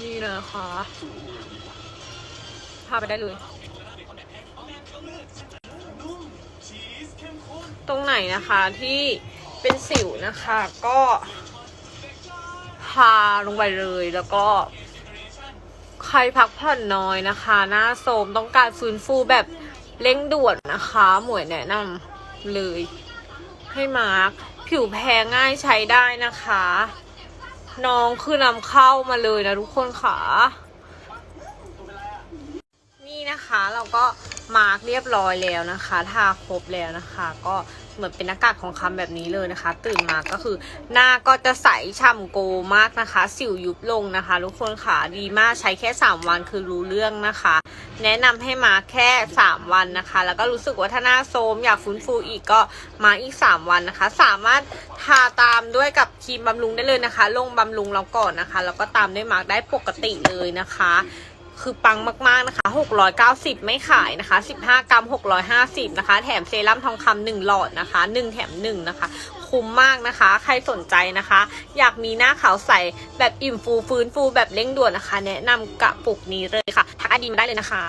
นี่นะคะพาไปได้เลย ตรงไหนนะคะที่เป็นสิวนะคะก็ทาลงไปเลยแล้วก็ ใครพักผ่อนน้อยนะคะ หน้าโทรมต้องการฟื้นฟูแบบเร่งด่วนนะคะ หมวยแนะนำเลย ให้มาร์คผิวแพ้ง่ายใช้ได้นะคะ น้องคือนำเข้ามาเลยนะทุกคนค่ะ นี่นะคะเราก็มาร์กเรียบร้อยแล้วนะคะ ทาครบแล้วนะคะ ก็เหมือนเป็นหน้ากากของคำแบบนี้เลยนะคะ ตื่นมาก็คือ หน้าก็จะใสฉ่ำโกมากนะคะ สิวยุบลงนะคะ ทุกคนค่ะดีมากใช้แค่ 3 วันคือรู้เรื่องนะคะ แนะนำให้มาแค่ 3 วันนะคะ แล้วก็รู้สึกว่าถ้าหน้าโทรมอยากฟื้นฟูอีกก็มาอีก 3 วันนะคะ สามารถทาตามด้วยกับครีมบำรุงได้เลยนะคะ ลงบำรุงเราก่อนนะคะ แล้วก็ตามด้วยมาร์กได้ปกติเลยนะคะ คือปังมากๆนะคะ 690 ไม่ขายนะคะ 15 กรัม 650 นะคะ แถมเซรั่มทองคำ1หลอดนะคะ 1 แถม 1 นะคะ คุ้มมากนะคะ ใครสนใจนะคะ อยากมีหน้าขาวใส แบบอิ่มฟูฟื้นฟูแบบเร่งด่วนนะคะ แนะนำกระปุกนี้เลยค่ะ ทักอดีมาได้เลยนะคะ